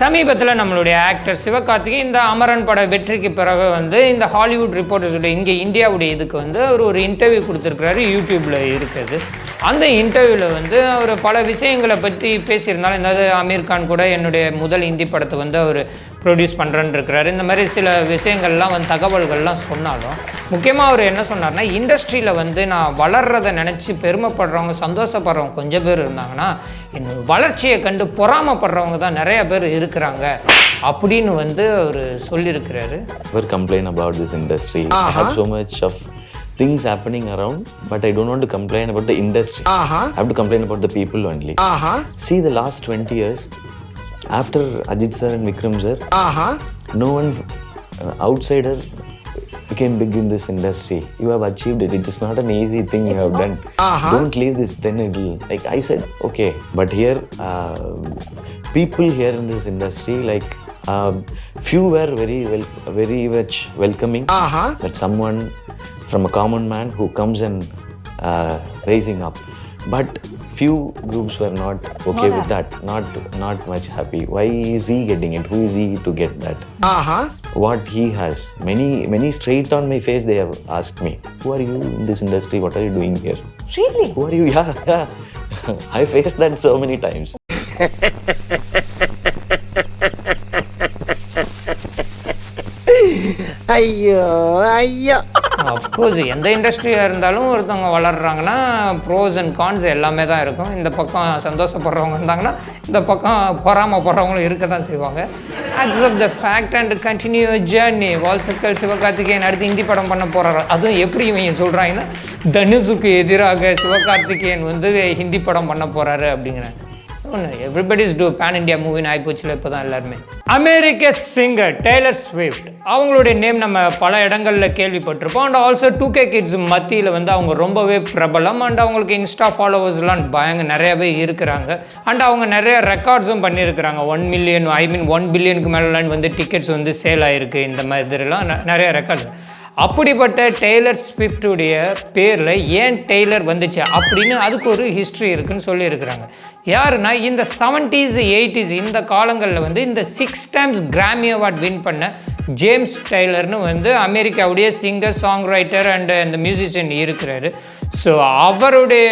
சமீபத்தில் நம்மளுடைய ஆக்டர் சிவகார்த்திகேயன் இந்த அமரன் பட வெற்றிக்கு பிறகு வந்து இந்த ஹாலிவுட் ரிப்போர்ட்டர்ஸுடைய இங்கே இந்தியாவுடைய இதுக்கு வந்து அவர் ஒரு இன்டர்வியூ கொடுத்துருக்கிறாரு யூடியூப்பில் இருக்குது. அந்த இன்டர்வியூவில் வந்து அவர் பல விஷயங்களை பற்றி பேசியிருந்தாலும் இந்த அமீர் கான் கூட என்னுடைய முதல் ஹிந்தி படத்தை வந்து அவர் ப்ரொடியூஸ் பண்ணுறேன்னு இருக்கிறாரு. இந்த மாதிரி சில விஷயங்கள்லாம் வந்து தகவல்கள்லாம் சொன்னாலும் முக்கியமாக அவர் என்ன சொன்னார்னா இண்டஸ்ட்ரியில் வந்து நான் வளர்றதை நினச்சி பெருமைப்படுறவங்க சந்தோஷப்படுறவங்க கொஞ்சம் பேர் இருந்தாங்கன்னா என்னோட வளர்ச்சியை கண்டு பொறாமப்படுறவங்க தான் நிறைய பேர் இருக்கிறாங்க அப்படின்னு வந்து அவர் சொல்லியிருக்கிறாரு. Industry. I have so much of things happening around, but I don't want to complain about the industry. Uh-huh. I have to complain about the people only. Uh-huh. See, the last 20 years, after Ajit sir and Vikram sir, Uh-huh. no one uh, outsider became big in this industry. You have achieved it. It is not an easy thing you have done. Uh-huh. Don't leave this. Then it'll like I said. Okay, but here, uh, people here in this industry, like um, few were very well, very much welcoming. Uh-huh. That someone from a common man who comes and uh, raising up, but few groups were not okay with that. Not not much happy. Why is he getting it? Who is he to get that? Uh-huh. what he has. Many, many straight on my face, they have asked me, Who are you in this industry? What are you doing here? Really? Who are you? Yeah, yeah. I faced that so many times. ஐயோ ஐயோ of course எந்த இண்டஸ்ட்ரியாக இருந்தாலும் ஒருத்தவங்க வளர்கிறாங்கன்னா pros and cons எல்லாமே தான் இருக்கும். இந்த பக்கம் சந்தோஷப்படுறவங்க இருந்தாங்கன்னா இந்த பக்கம் பொறாமப்படுறவங்களும் இருக்க தான் செய்வாங்க. Accept the fact and continue journey வாழ்த்துக்கள் சிவகார்த்திகேயன். அடுத்து ஹிந்தி படம் பண்ண போகிறாரு அதுவும் எப்படி இவங்க சொல்கிறாங்கன்னா தனுஷுக்கு எதிராக சிவகார்த்திகேயன் வந்து ஹிந்தி படம் பண்ண போகிறாரு அப்படிங்கிறாங்க. Oh, everybody's to pan India மூவின்னு ஆகிப்போச்சுல இப்போ தான் எல்லாருமே. அமெரிக்க சிங்கர் டெய்லர் ஸ்விஃப்ட் அவங்களுடைய நேம் நம்ம பல இடங்களில் கேள்விப்பட்டிருப்போம். And also two K kids மத்தியில் வந்து அவங்க ரொம்பவே பிரபலம். அண்ட் அவங்களுக்கு இன்ஸ்டா ஃபாலோவர்ஸ்லாம் பயங்க நிறையவே இருக்கிறாங்க. அண்ட் அவங்க நிறைய ரெக்கார்ட்ஸும் பண்ணியிருக்கிறாங்க. One million I mean one பில்லியனுக்கு மேலாம் வந்து டிக்கெட்ஸ் வந்து சேல் ஆகிருக்கு இந்த மாதிரிலாம் ந- நிறைய ரெக்கார்ட்ஸ் அப்படிப்பட்ட டெய்லர் ஸ்விஃப்டுடைய பேரில் ஏன் டெய்லர் வந்துச்சு அப்படின்னு அதுக்கு ஒரு ஹிஸ்ட்ரி இருக்குன்னு சொல்லியிருக்கிறாங்க. யாருன்னா இந்த செவன்ட்டீஸ் எயிட்டிஸ் இந்த காலங்களில் வந்து இந்த six times Grammy award win பண்ண ஜேம்ஸ் டெய்லர்னு வந்து அமெரிக்காவுடைய சிங்கர் சாங் ரைட்டர் அண்ட் இந்த மியூசிஷியன் இருக்கிறாரு. ஸோ அவருடைய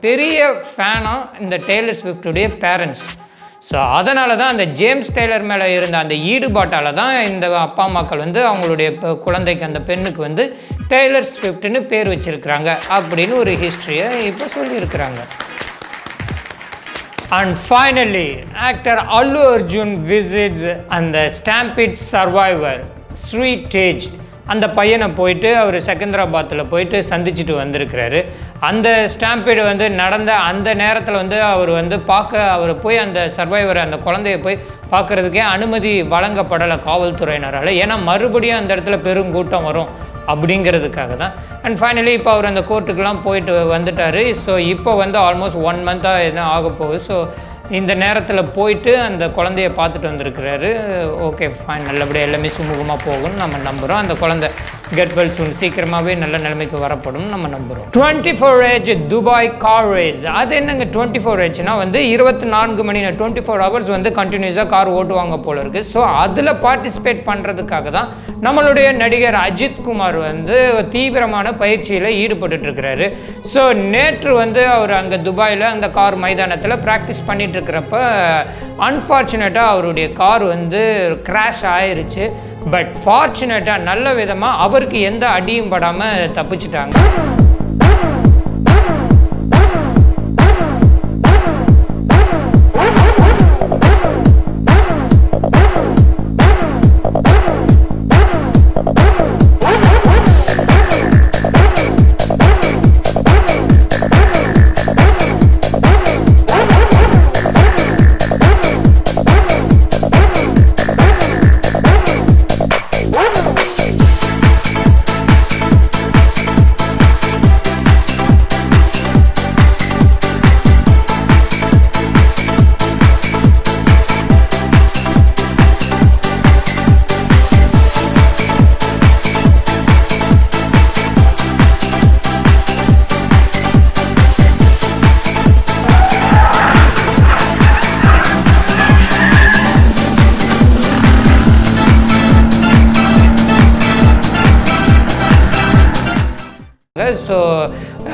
பெரிய ஃபேனாக இந்த டெய்லர் ஸ்விஃப்டுடைய பேரண்ட்ஸ் ஸோ அதனால தான் அந்த ஜேம்ஸ் டெய்லர் மேலே இருந்த அந்த ஈடுபாட்டால் தான் இந்த அப்பா அம்மாக்கள் வந்து அவங்களுடைய குழந்தைக்கு அந்த பெண்ணுக்கு வந்து டெய்லர் ஸ்விஃப்ட்னு பேர் வச்சிருக்கிறாங்க அப்படின்னு ஒரு ஹிஸ்ட்ரியை இப்போ சொல்லியிருக்கிறாங்க. And finally actor Allu Arjun visits அந்த ஸ்டாம்பிட் சர்வைவர் ஸ்ரீ டேஜ் அந்த பையனை போயிட்டு அவர் செகந்திராபாத்தில் போயிட்டு சந்திச்சுட்டு வந்திருக்கிறாரு. அந்த ஸ்டாம்பீடு வந்து நடந்த அந்த நேரத்தில் வந்து அவர் வந்து பார்க்க அவர் போய் அந்த சர்வைவர் அந்த குழந்தைய போய் பார்க்கறதுக்கே அனுமதி வழங்கப்படலை காவல்துறையினரால். ஏன்னா மறுபடியும் அந்த இடத்துல பெருங்கூட்டம் வரும் அப்படிங்கிறதுக்காக தான். அண்ட் ஃபைனலி இப்போ அவர் அந்த கோர்ட்டுக்கெலாம் போயிட்டு வந்துட்டார். ஸோ இப்போ வந்து ஆல்மோஸ்ட் ஒன் மந்த்தாக என்ன ஆக போகுது. ஸோ இந்த நேரத்தில் போயிட்டு அந்த குழந்தைய பார்த்துட்டு வந்திருக்கிறாரு. ஓகே ஃபைன் நல்லபடியாக எல்லாமே சுமூகமாக போகும்னு நம்ம நம்புகிறோம் அந்த குழந்தை கெட் வெல் சூன் சீக்கிரமாகவே நல்ல நிலைமைக்கு வரப்படும் நம்ம நம்புகிறோம் twenty four age Dubai car race அது என்னங்க டுவெண்ட்டி ஃபோர் ஏஜ்னா வந்து இருபத்தி நான்கு மணி டுவெண்ட்டி ஃபோர் ஹவர்ஸ் வந்து கண்டினியூஸாக கார் ஓட்டுவாங்க போல இருக்குது ஸோ அதில் பார்ட்டிசிபேட் பண்ணுறதுக்காக தான் நம்மளுடைய நடிகர் அஜித் குமார் வந்து தீவிரமான பயிற்சியில் ஈடுபட்டுட்டு இருக்கிறாரு. ஸோ நேற்று வந்து அவர் அங்கே துபாயில் அந்த கார் மைதானத்தில் ப்ராக்டிஸ் பண்ணிட்டு இருக்கிறப்ப அன்ஃபார்ச்சுனேட்டாக அவருடைய கார் வந்து கிராஷ் ஆயிருச்சு. பட் ஃபார்ச்சுனேட்டாக நல்ல விதமாக அவருக்கு எந்த அடியும் படாமல் தப்பிச்சிட்டாங்க.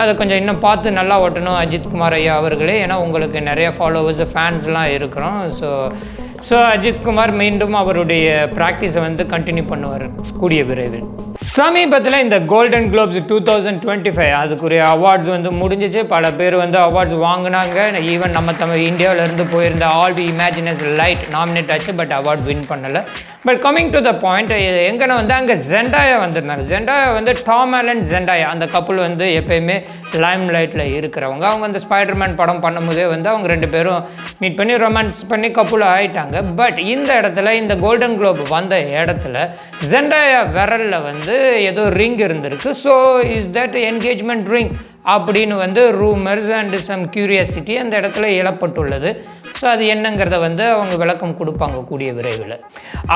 அதை கொஞ்சம் இன்னும் பார்த்து நல்லா ஓட்டணும் அஜித் குமார் ஐயா அவர்களே. ஏன்னா உங்களுக்கு நிறைய ஃபாலோவர்ஸ் ஃபேன்ஸ்லாம் இருக்கிறோம். ஸோ ஸோ அஜித் குமார் மீண்டும் அவருடைய ப்ராக்டிஸை வந்து கண்டினியூ பண்ணுவார். கூடிய விரைவில். சமீபத்தில் இந்த Golden Globes two thousand twenty five அதுக்குரிய அவார்ட்ஸ் வந்து முடிஞ்சிச்சு. பல பேர் வந்து அவார்ட்ஸ் வாங்கினாங்க. ஈவன் நம்ம தமிழ் இந்தியாவிலேருந்து போயிருந்த all we imagine as light nominate ஆச்சு பட் அவார்ட் வின் பண்ணலை. But coming to the point எங்கன்னா வந்து அங்கே ஜெண்டாயா வந்திருந்தாங்க. ஜெண்டாயா வந்து டாம் அண்ட் ஜெண்டாயா அந்த கப்புள் வந்து எப்பயுமே லைம் லைட்டில் இருக்கிறவங்க. அவங்க அந்த ஸ்பைடர்மேன் படம் பண்ணும்போதே வந்து அவங்க ரெண்டு பேரும் மீட் பண்ணி ரொமான்ஸ் பண்ணி கப்புள் ஆகிட்டாங்க பட் இந்த இடத்துல இந்த கோல்டன் குளோப் வந்த இடத்துல ஜெண்டாயா விரலில் வந்து ஏதோ ரிங் இருந்திருக்கு. So is that engagement ring அப்படின்னு வந்து ரூமர்ஸ் அண்ட் சம் கியூரியாசிட்டி அந்த இடத்துல இழப்பட்டுள்ளது. ஸோ அது என்னங்கிறத வந்து அவங்க விளக்கம் கொடுப்பாங்க கூடிய விரைவில்.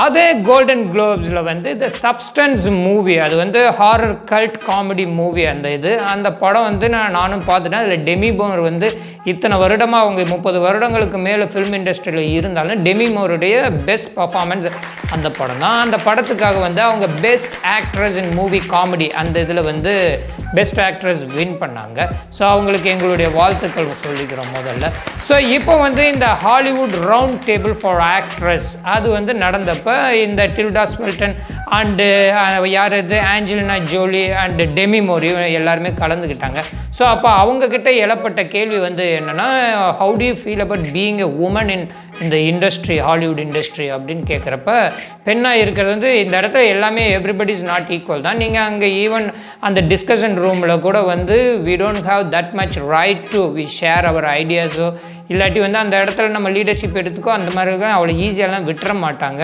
அதே கோல்டன் குளோப்ஸில் வந்து இந்த சப்ஸ்டன்ஸ் மூவி அது வந்து ஹாரர் கல்ட் காமெடி மூவி அந்த இது. அந்த படம் வந்து நான் நானும் பார்த்துட்டேன். அதில் டெமி போர் வந்து இத்தனை வருடமாக அவங்க முப்பது வருடங்களுக்கு மேலே ஃபிலிம் இண்டஸ்ட்ரியில் இருந்தாலும் டெமி மோருடைய பெஸ்ட் பர்ஃபார்மன்ஸ் அந்த படம் தான். அந்த படத்துக்காக வந்து அவங்க best actress in movie comedy அந்த இதில் வந்து பெஸ்ட் ஆக்ட்ரஸ் வின் பண்ணாங்க. ஸோ அவங்களுக்கு எங்களுடைய வாழ்த்துக்கள் சொல்லிக்கிறோம் முதல்ல. ஸோ இப்போ வந்து இந்த Hollywood round table for actress அது வந்து நடந்தப்போ இந்த டில்டா ஸ்மெல்டன் அண்டு யார் இது? Angelina Jolie and Demi Moore எல்லாருமே கலந்துக்கிட்டாங்க. ஸோ அப்போ அவங்கக்கிட்ட எழப்பட்ட கேள்வி வந்து என்னென்னா how do you feel about being a woman in இந்த இண்டஸ்ட்ரி ஹாலிவுட் இண்டஸ்ட்ரி அப்படின்னு கேட்குறப்ப பெண்ணாக இருக்கிறது வந்து இந்த இடத்துல எல்லாமே எவ்ரிபடி இஸ் நாட் ஈக்குவல் தான். நீங்கள் அங்கே ஈவன் அந்த டிஸ்கஷன் ரூமில் கூட வந்து we don't have that much right to we share our ஐடியாஸோ இல்லாட்டி வந்து அந்த இடத்துல நம்ம லீடர்ஷிப் எடுத்துக்கோ அந்த மாதிரி அவ்வளோ ஈஸியாலாம் விட்டுற மாட்டாங்க.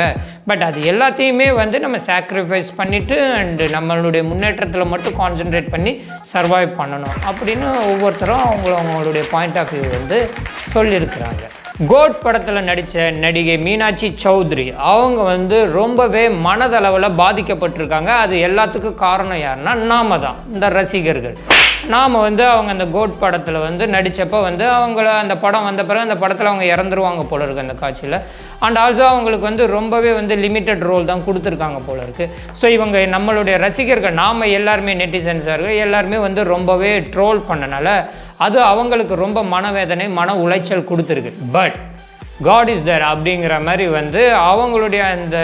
பட் அது எல்லாத்தையுமே வந்து நம்ம சாக்ரிஃபைஸ் பண்ணிவிட்டு அண்டு நம்மளுடைய முன்னேற்றத்தில் மட்டும் கான்சென்ட்ரேட் பண்ணி சர்வைவ் பண்ணணும். அப்படின்னு ஒவ்வொருத்தரும் அவங்கள அவங்களுடைய பாயிண்ட் ஆஃப் வியூ வந்து சொல்லியிருக்கிறாங்க. கோட் படத்தில் நடித்த நடிகை மீனாட்சி சௌத்ரி அவங்க வந்து ரொம்பவே மனதளவில் பாதிக்கப்பட்டிருக்காங்க. அது எல்லாத்துக்கும் காரணம் யாருன்னா நாம தான் இந்த ரசிகர்கள். நாம் வந்து அவங்க அந்த கோட் படத்தில் வந்து நடித்தப்போ வந்து அவங்கள அந்த படம் வந்த பிறகு அந்த படத்தில் அவங்க இறந்துருவாங்க போல இருக்கு அந்த காட்சியில். அண்ட் ஆல்சோ அவங்களுக்கு வந்து ரொம்பவே வந்து லிமிட்டட் ரோல் தான் கொடுத்துருக்காங்க போல இருக்கு. ஸோ இவங்க நம்மளுடைய ரசிகர்கள் நாம் எல்லாருமே நெட்டிசன்ஸாக எல்லாருமே வந்து ரொம்பவே ட்ரோல் பண்ணனால அது அவங்களுக்கு ரொம்ப மனவேதனை மன உளைச்சல் கொடுத்துருக்கு. பட் காட் இஸ் தேர் அப்படிங்கிற மாதிரி வந்து அவங்களுடைய அந்த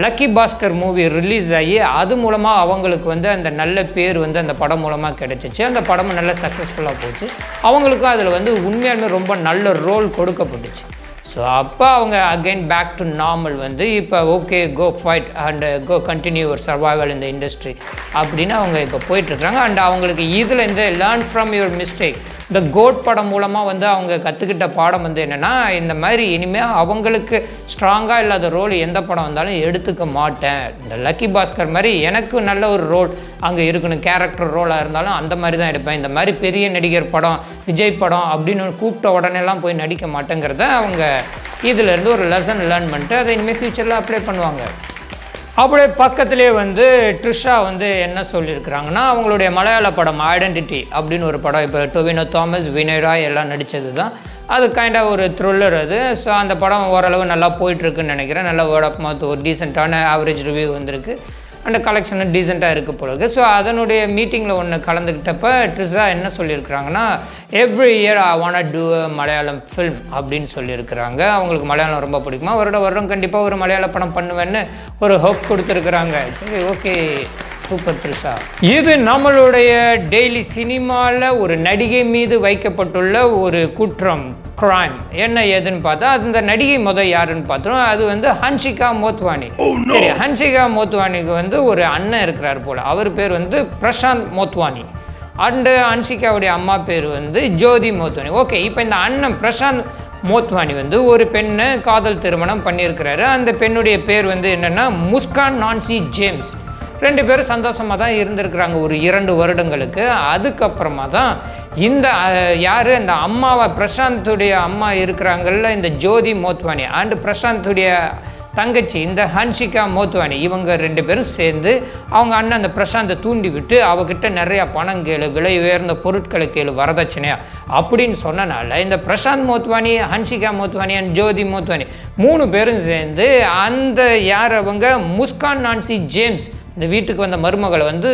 லக்கி பாஸ்கர் மூவி ரிலீஸ் ஆகி அது மூலமாக அவங்களுக்கு வந்து அந்த நல்ல பேர் வந்து அந்த படம் மூலமாக கிடச்சிச்சு. அந்த படமும் நல்ல சக்ஸஸ்ஃபுல்லாக போச்சு. அவங்களுக்கும் அதில் வந்து உண்மையாலுமே ரொம்ப நல்ல ரோல் கொடுக்கப்பட்டுச்சு. ஸோ அப்போ அவங்க அகைன் பேக் டு நார்மல் வந்து இப்போ okay go fight and go continue ஒரு சர்வைவல் இந்த இண்டஸ்ட்ரி அப்படின்னு அவங்க இப்போ போயிட்டுருக்காங்க அண்ட் அவங்களுக்கு இதில் இந்த லேர்ன் ஃப்ரம் யுவர் மிஸ்டேக் இந்த கோட் படம் மூலமாக வந்து அவங்க கற்றுக்கிட்ட பாடம் வந்து என்னென்னா இந்த மாதிரி இனிமேல் அவங்களுக்கு ஸ்ட்ராங்காக இல்லாத ரோல் எந்த படம் வந்தாலும் எடுத்துக்க மாட்டேன். இந்த லக்கி பாஸ்கர் மாதிரி எனக்கு நல்ல ஒரு ரோல் அங்கே இருக்கணும் கேரக்டர் ரோலாக இருந்தாலும் அந்த மாதிரி தான் எடுப்பேன். இந்த மாதிரி பெரிய நடிகர் படம் விஜய் படம் அப்படின்னு கூப்பிட்ட உடனேலாம் போய் நடிக்க மாட்டேங்கிறத அவங்க இதிலேருந்து ஒரு லெசன் லேர்ன் பண்ணிட்டு அதை இனிமேல் ஃப்யூச்சரில் அப்ளை பண்ணுவாங்க. அப்படியே பக்கத்துலேயே வந்து ட்ரிஷா வந்து என்ன சொல்லியிருக்கிறாங்கன்னா அவங்களுடைய மலையாள படம் ஐடென்டிட்டி அப்படின்னு ஒரு படம். இப்போ டொவினோ தாமஸ் வினய் ராய் எல்லாம் நடித்தது தான் அது கைண்டாக ஒரு த்ரில்லர் அது. ஸோ அந்த படம் ஓரளவு நல்லா போயிட்டுருக்குன்னு நினைக்கிறேன். நல்லா வேர்ட் ஆஃப் மவுத் ஒரு டீசெண்டான ஆவரேஜ் ரிவ்யூ வந்திருக்கு. அந்த கலெக்ஷனும் டீசெண்டாக இருக்க போல ஸோ அதனுடைய மீட்டிங்கில் ஒன்று கலந்துக்கிட்டப்ப ட்ரிஸா என்ன சொல்லியிருக்கிறாங்கன்னா every year I want to Malayalam film அப்படின்னு சொல்லியிருக்கிறாங்க. அவங்களுக்கு மலையாளம் ரொம்ப பிடிக்குமா? வருட வருடம் கண்டிப்பாக ஒரு மலையாள படம் பண்ணுவேன்னு ஒரு ஹோப் கொடுத்துருக்குறாங்க. சரி ஓகே சூப்பர் த்ரிஷா இது நம்மளுடைய டெய்லி சினிமாவில் ஒரு நடிகை மீது வைக்கப்பட்டுள்ள ஒரு குற்றம் crime. என்ன ஏதுன்னு பார்த்தா அந்த நடிகை முத யாருன்னு பார்த்தோம். அது வந்து ஹன்ஷிகா மோத்வானி. சரி ஹன்ஷிகா மோத்வானிக்கு வந்து ஒரு அண்ணன் இருக்கிறார் போல. அவர் பேர் வந்து பிரசாந்த் மோத்வானி. அண்டு ஹன்ஷிகாவுடைய அம்மா பேர் வந்து ஜோதி மோத்வானி. ஓகே இப்போ இந்த அண்ணன் பிரசாந்த் மோத்வானி வந்து ஒரு பெண்ணை காதல் திருமணம் பண்ணியிருக்கிறாரு. அந்த பெண்ணுடைய பேர் வந்து என்னென்னா முஸ்கான் நான்சி ஜேம்ஸ். ரெண்டு பேரும் சந்தோஷமாக தான் இருந்திருக்கிறாங்க ஒரு இரண்டு வருடங்களுக்கு. அதுக்கப்புறமா தான் இந்த யார்? இந்த அம்மாவை பிரசாந்துடைய அம்மா இருக்கிறாங்கல்ல இந்த ஜோதி மோத்வானி அண்டு பிரசாந்துடைய தங்கச்சி இந்த ஹன்ஷிகா மோத்வானி இவங்க ரெண்டு பேரும் சேர்ந்து அவங்க அண்ணன் அந்த பிரசாந்தை தூண்டி விட்டு அவகிட்ட நிறையா பணம் கேளு விலை உயர்ந்த பொருட்களை கேளு வரதட்சணையா அப்படின்னு சொன்னனால இந்த பிரசாந்த் மோத்வானி ஹன்ஷிகா மோத்வானி அண்ட் ஜோதி மோத்வானி மூணு பேரும் சேர்ந்து அந்த யார் அவங்க? முஸ்கான் நான்சி ஜேம்ஸ் இந்த வீட்டுக்கு வந்த மருமகளை வந்து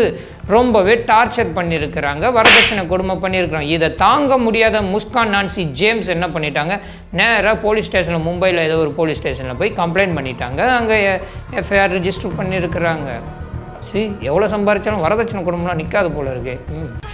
ரொம்பவே டார்ச்சர் பண்ணியிருக்கிறாங்க வரதட்சணை கொடுமை பண்ணியிருக்கிறாங்க இதை தாங்க முடியாத முஸ்கான் நான்சி ஜேம்ஸ் என்ன பண்ணிட்டாங்க? நேராக போலீஸ் ஸ்டேஷனில் மும்பையில் ஏதோ ஒரு போலீஸ் ஸ்டேஷனில் போய் கம்ப்ளைண்ட் பண்ணிட்டாங்க. அங்கே எஃப்ஐஆர் ரிஜிஸ்டர் பண்ணியிருக்கிறாங்க. சரி எவ்வளோ சம்பாரிச்சாலும் வரதட்சணை குடும்பம்லாம் நிற்காது போல இருக்கு.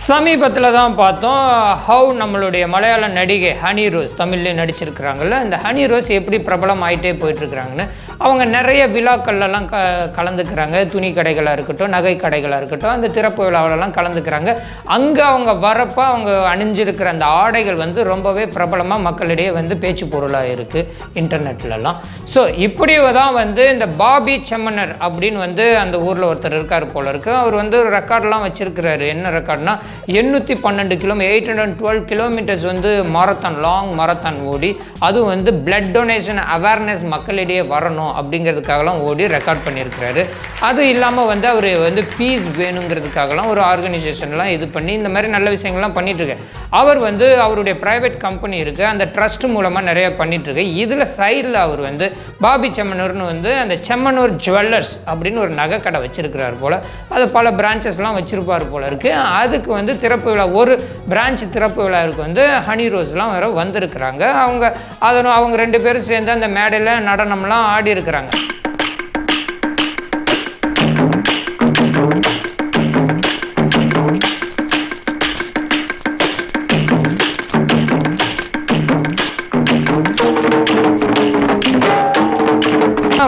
சமீபத்தில் தான் பார்த்தோம் ஹவு நம்மளுடைய மலையாள நடிகை ஹனி ரோஸ் தமிழ்லேயே நடிச்சிருக்கிறாங்கல்ல இந்த ஹனி ரோஸ் எப்படி பிரபலம் ஆகிட்டே போயிட்டுருக்குறாங்கன்னு அவங்க நிறைய விழாக்கள்லாம் க கலந்துக்கிறாங்க. துணி கடைகளாக இருக்கட்டும் நகை கடைகளாக இருக்கட்டும் அந்த திறப்பு விழாவிலலாம் கலந்துக்கிறாங்க. அங்கே அவங்க வரப்போ அவங்க அணிஞ்சிருக்கிற அந்த ஆடைகள் வந்து ரொம்பவே பிரபலமாக மக்களிடையே வந்து பேச்சு பொருளாக இருக்குது இன்டர்நெட்லலாம் ஸோ இப்படி தான் வந்து இந்த பாபி செம்மனர் அப்படின்னு வந்து அந்த ஊரில் ஒருத்தர் இருக்கார் போல இருக்கு. அவர் வந்து ரெக்கார்ட்லாம் வச்சிருக்கிறாரு. என்ன ரெக்கார்ட்னா எண்ணூற்றி பன்னெண்டு kilo eight hundred twelve kilometres வந்து மாரத்தான் லாங் மாரத்தான் ஓடி அதுவும் வந்து பிளட் டொனேஷன் அவேர்னஸ் மக்களிடையே வரணும் அப்படிங்கிறதுக்காகலாம் ஓடி ரெக்கார்ட் பண்ணியிருக்கிறாரு. அது இல்லாமல் வந்து அவர் வந்து பீஸ் வேணுங்கிறதுக்காகலாம் ஒரு ஆர்கனைசேஷன்லாம் இது பண்ணி இந்த மாதிரி நல்ல விஷயங்கள்லாம் பண்ணிகிட்ருக்கேன் அவர் வந்து அவருடைய ப்ரைவேட் கம்பெனி இருக்குது அந்த ட்ரஸ்ட் மூலமாக நிறைய பண்ணிட்டு இதில் சைடில் அவர் வந்து பாபி செம்மனூர்னு வந்து அந்த செம்மனூர் ஜுவல்லர்ஸ் அப்படின்னு ஒரு நகை கடை வச்சிருக்கிறார். போல். அது பல பிரான்ச்சஸ்லாம் வச்சுருப்பார் போல இருக்கு. அதுக்கு வந்து திறப்பு விழா ஒரு பிரான்ச் திறப்பு விழாவுக்கு வந்து ஹனி ரோஸ்லாம் வேற வந்திருக்கிறாங்க. அவங்க அதனும் அவங்க ரெண்டு பேரும் சேர்ந்து அந்த மேடையில் நடனம்லாம் ஆடி இருக்கிறாங்க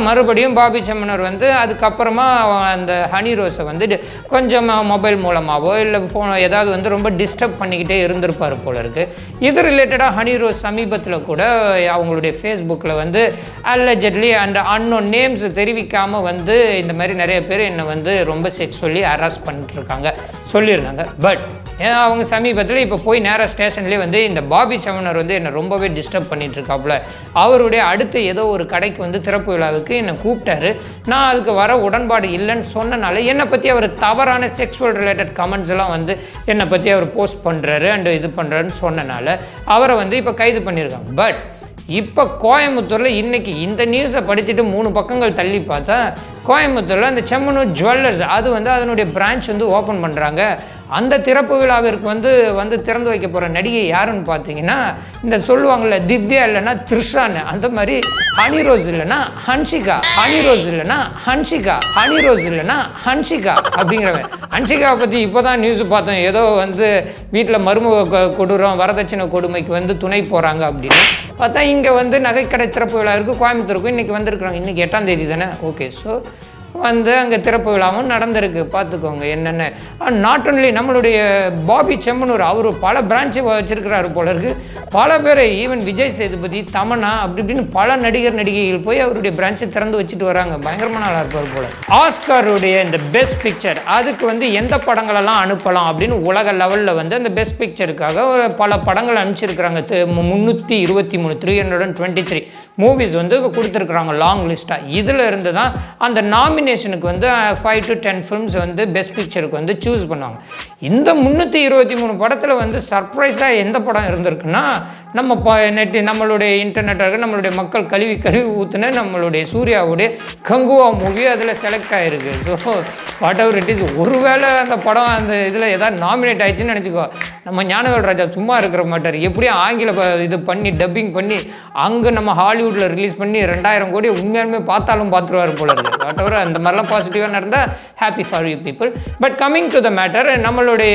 மறுபடியும் பாபி செம்மனர் வந்து அதுக்கப்புறமா அந்த ஹனி ரோஸை வந்து கொஞ்சம் மொபைல் மூலமாகவோ இல்லை ஃபோன் ஏதாவது வந்து ரொம்ப டிஸ்டர்ப் பண்ணிக்கிட்டே இருந்திருப்பார் போல இருக்கு. இது ரிலேட்டடாக ஹனி ரோஸ் சமீபத்தில் கூட அவங்களுடைய ஃபேஸ்புக்கில் வந்து அல்லஜட்லி அண்ட் அன்னோன் நேம்ஸ் தெரிவிக்காமல் வந்து இந்த மாதிரி நிறைய பேர் என்னை வந்து ரொம்ப செக் சொல்லி பண்ணிட்டு பண்ணிட்டுருக்காங்க சொல்லியிருந்தாங்க. பட் ஏன் அவங்க சமீபத்தில் இப்போ போய் நேராக ஸ்டேஷன்லேயே வந்து இந்த பாபி சமனர் வந்து என்னை ரொம்பவே டிஸ்டர்ப் பண்ணிட்டு இருக்காப்புல அவருடைய அடுத்து ஏதோ ஒரு கடைக்கு வந்து திறப்பு விழாவுக்கு என்னை கூப்பிட்டாரு. நான் அதுக்கு வர உடன்பாடு இல்லைன்னு சொன்னனால என்னை பற்றி அவர் தவறான செக்ஸுவல் ரிலேட்டட் கமெண்ட்ஸ் எல்லாம் வந்து என்னை பற்றி அவர் போஸ்ட் பண்ணுறாரு அண்டு இது பண்ணுறாருன்னு சொன்னனால அவரை வந்து இப்போ கைது பண்ணியிருக்காங்க. பட் இப்போ கோயம்புத்தூரில் இன்றைக்கி இந்த நியூஸை படிச்சுட்டு மூணு பக்கங்கள் தள்ளி பார்த்தா கோயம்புத்தூரில் அந்த செம்மனூர் ஜுவல்லர்ஸ் அது வந்து அதனுடைய பிரான்ச் வந்து ஓப்பன் பண்ணுறாங்க அந்த திறப்பு விழாவிற்கு வந்து வந்து திறந்து வைக்க போகிற நடிகை யாருன்னு பார்த்தீங்கன்னா இந்த சொல்லுவாங்கள்ல திவ்யா இல்லைன்னா த்ரிஷான்னு. அந்த மாதிரி ஹனி ரோஸ் இல்லைன்னா ஹன்ஷிகா ஹனி ரோஸ் இல்லைன்னா ஹன்ஷிகா ஹனி ரோஸ் இல்லைன்னா ஹன்ஷிகா அப்படிங்கிறவன். ஹன்ஷிகாவை பற்றி இப்போ தான் நியூஸ் பார்த்தோம். ஏதோ வந்து வீட்டில் மருமக கொ- கொடூரம் வரதட்சணை கொடுமைக்கு வந்து துணை போகிறாங்க அப்படின்னு. பார்த்தா இங்கே வந்து நகைக்கடை திறப்பு விழா இருக்குது கோயம்புத்தூருக்கும் இன்றைக்கி வந்திருக்கிறாங்க இன்றைக்கி எட்டாம் தேதி தானே? ஓகே ஸோ வந்து அங்கே திறப்பு விழாவும் நடந்திருக்கு. பார்த்துக்கோங்க என்னென்ன. நாட் ஒன்லி நம்மளுடைய பாபி செம்மனூர் அவர் பல பிரான்ச்சு வச்சுருக்கிறாரு போல இருக்கு. பல பேர் ஈவன் விஜய் சேதுபதி தமனா அப்படி இப்படின்னு பல நடிகர் நடிகைகள் போய் அவருடைய பிரான்ச்சை திறந்து வச்சுட்டு வராங்க. பயங்கரமான நல்லா இருப்பார் போல. ஆஸ்காருடைய இந்த பெஸ்ட் பிக்சர் அதுக்கு வந்து எந்த படங்களெல்லாம் அனுப்பலாம் அப்படின்னு உலக லெவலில் வந்து அந்த பெஸ்ட் பிக்சருக்காக ஒரு பல படங்கள் அனுப்பிச்சிருக்கிறாங்க. முந்நூற்றி இருபத்தி மூணு three hundred and twenty three movies வந்து கொடுத்துருக்குறாங்க லாங் லிஸ்ட்டாக இதில் இருந்து தான் அந்த நாமினேஷனுக்கு வந்து ஃபைவ் டு டென் ஃபிலிம்ஸ் வந்து பெஸ்ட் பிக்சருக்கு வந்து சூஸ் பண்ணுவாங்க. இந்த முந்நூற்றி இருபத்தி மூணு படத்தில் வந்து சர்ப்ரைஸாக எந்த படம் இருந்திருக்குன்னா நம்ம ப நெட்டு நம்மளுடைய இன்டர்நெட்டாக நம்மளுடைய மக்கள் கழுவி கழுவி ஊற்றுன நம்மளுடைய சூர்யாவுடைய கங்குவா மூவி அதில் செலக்ட் ஆகிருக்கு so whatever it is ஒருவேளை அந்த படம் அந்த இதில் ஏதாவது நாமினேட் ஆயிடுச்சுன்னு நினச்சிக்கோ. நம்ம ஞானவேல் ராஜா சும்மா இருக்கிற மாட்டார். எப்படியும் ஆங்கில ப- இது பண்ணி டப்பிங் பண்ணி அங்கே நம்ம ஹாலிவுட்டில் ரிலீஸ் பண்ணி ரெண்டாயிரம் கோடி உண்மையாலுமே பார்த்தாலும் பார்த்துருவார் போல இருக்கு. வாட் எவர் அந்த மாதிரிலாம் பாசிட்டிவாக நடந்தால் happy for you people but coming to the matter நம்மளுடைய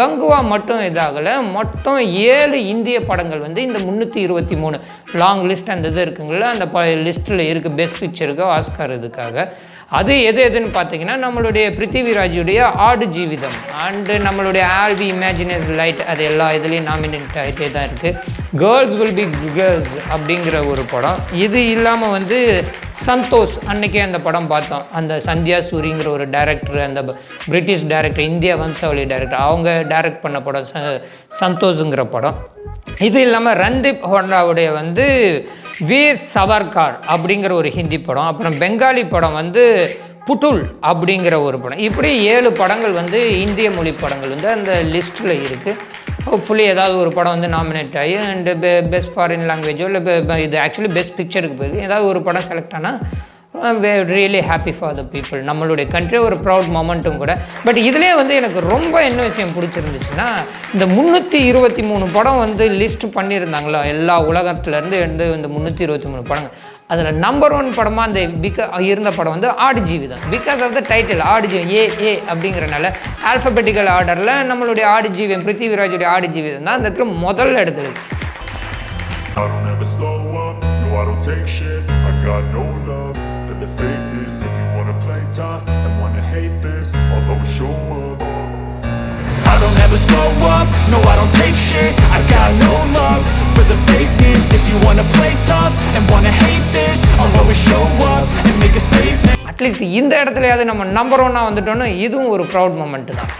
கங்குவா மட்டும் இதாகலை. மொத்தம் ஏழு இந்திய படங்கள் வந்து இந்த முந்நூற்றி இருபத்தி மூணு. லாங் லிஸ்ட் அந்த இது இருக்குங்கள அந்த ப லிஸ்ட்டில் இருக்குது பெஸ்ட் பிக்சருக்கு ஆஸ்கார் இதுக்காக. அது எது எதுன்னு பார்த்தீங்கன்னா நம்மளுடைய பிருத்திவிராஜுடைய ஆடு ஜீவிதம் அண்டு நம்மளுடைய ஆல்வி இமேஜினஸ் லைட் அது எல்லா இதுலேயும் நாமினேட் ஆகிட்டே தான் இருக்குது கேர்ள்ஸ் வில் பி கேர்ள்ஸ் அப்படிங்கிற ஒரு படம். இது இல்லாமல் வந்து சந்தோஷ் அன்னைக்கே அந்த படம் பார்த்தோம் அந்த சந்தியா சூரிங்கிற ஒரு டைரக்டர் அந்த பிரிட்டிஷ் டைரக்டர் இந்தியா வம்சாவளி டைரக்டர் அவங்க டைரக்ட் பண்ண படம் ச- சந்தோஷுங்கிற படம். இது இல்லாமல் ரன்தீப் ஹோண்டாவுடைய வந்து வீர் சவர்கார் அப்படிங்கிற ஒரு ஹிந்தி படம் அப்புறம் பெங்காலி படம் வந்து புட்டுல் அப்படிங்கிற ஒரு படம். இப்படி ஏழு படங்கள் வந்து இந்திய மொழி படங்கள் வந்து அந்த லிஸ்ட்டில் இருக்குது ஹோப்ஃபுல்லி ஏதாவது ஒரு படம் வந்து நாமினேட் ஆகி அண்டு பெ பெஸ்ட் ஃபாரின் லாங்குவேஜோ இல்லை இது ஆக்சுவலி பெஸ்ட் பிக்சருக்கு போயிருக்கு. ஏதாவது ஒரு படம் செலக்ட் ஆனால் really happy for the people நம்மளுடைய கண்ட்ரி ஒரு ப்ரௌட் மொமெண்ட்டும் கூட. பட் இதுலேயே வந்து எனக்கு ரொம்ப என்ன விஷயம் பிடிச்சிருந்துச்சுன்னா இந்த முந்நூற்றி இருபத்தி மூணு படம் வந்து லிஸ்ட் பண்ணியிருந்தாங்களோ? எல்லா உலகத்துலேருந்து இருந்து இந்த முந்நூற்றி இருபத்தி மூணு படங்கள். அதில் நம்பர் ஒன் படமாக அந்த பிக இருந்த படம் வந்து ஆடுஜீவி தான். Because of the title Aadujeevan A A அப்படிங்கிறனால ஆல்ஃபபெட்டிக்கல் ஆர்டரில் நம்மளுடைய ஆடுஜீவன் பிருத்திவிராஜுடைய ஆடுஜீவிதம் தான் அந்த இடத்துல முதல்ல எடுத்தது. I don't ever slow up, no I don't take shit. I got no love. for the fakeness If you wanna play tough and wanna hate this I'll always show up I don't ever slow up, no I don't take shit I got no love for the fakeness If you wanna play tough and wanna hate this I'll always show up and make a statement at least இந்த இடத்துலயாவது நம்ம number ஒன்னாக வந்துட்டோன்னு இதுவும் ஒரு proud moment தான்